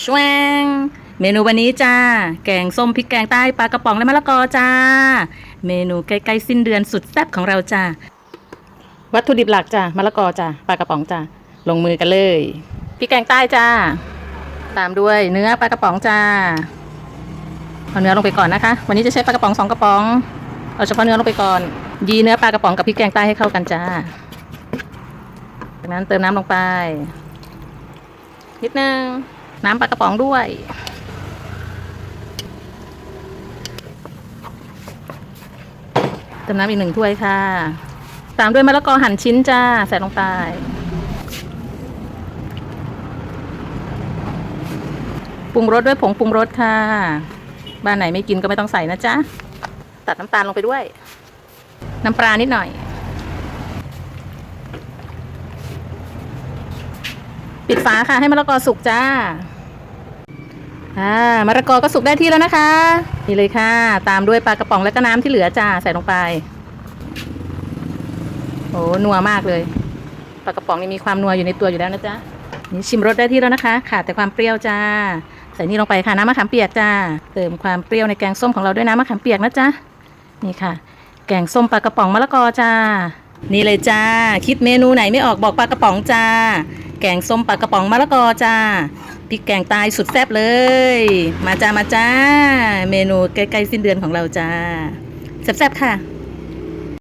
ชวงเมนูวันนี้จ้า แกงส้มพริกแกงใต้ปลากระป๋องและมะละกอจ้า เมนูใกล้ๆสิ้นเดือนสุดแซ่บของเราจ้า วัตถุดิบหลักจ้ามะละกอจ้าปลากระป๋องจ้าลงมือกันเลยพริกแกงใต้จ้า ตามด้วยเนื้อปลากระป๋องจ้าเอาเนื้อลงไปก่อนนะคะ วันนี้จะใช้ปลากระป๋องสองกระป๋องเอาเฉพาะเนื้อลงไปก่อน ยีเนื้อปลากระป๋องกับพริกแกงใต้ให้เข้ากันจ้า จากนั้นเติมน้ำลงไป นิดนึง น้ำปลากระป๋องด้วย เติมน้ำอีกหนึ่งถ้วยค่ะ ตามด้วยมะละกอหั่นชิ้นจ้า ใส่ลงไปปรุงรสด้วยผงปรุงรสค่ะ บ้านไหนไม่กินก็ไม่ต้องใส่นะจ๊ะ ตัดน้ำตาลลงไปด้วย น้ำปลานิดหน่อย ปิดฝาค่ะ ให้มะละกอสุกจ้าอ่ามะละกอก็สุกได้ที่แล้วนะคะ นี่เลยค่ะ ตามด้วยปลากระป๋องและก็น้ำที่เหลือจ้าใส่ลงไปโอ้นัวมากเลยปลากระป๋องนี่มีความนัวอยู่ในตัวอยู่แล้วนะจ๊ะนี่ชิมรสได้ที่แล้วนะคะขาดแต่ความเปรี้ยวจ้าใส่นี่ลงไปค่ะน้ำมะขามเปียกจ้าเติมความเปรี้ยวในแกงส้มของเราด้วยน้ำมะขามเปียกนะจ๊ะนี่ค่ะ แกงส้มปลากระป๋องมะละกอจ้านี่เลยจ้า คิดเมนูไหนไม่ออกบอกปลากระป๋องจ้า แกงส้มปลากระป๋องมะละกอจ้าพริกแกงตายสุดแซ่บเลย มาจ้ามาจ้า เมนูใกล้ๆสิ้นเดือนของเราจ้าแซ่บๆค่ะ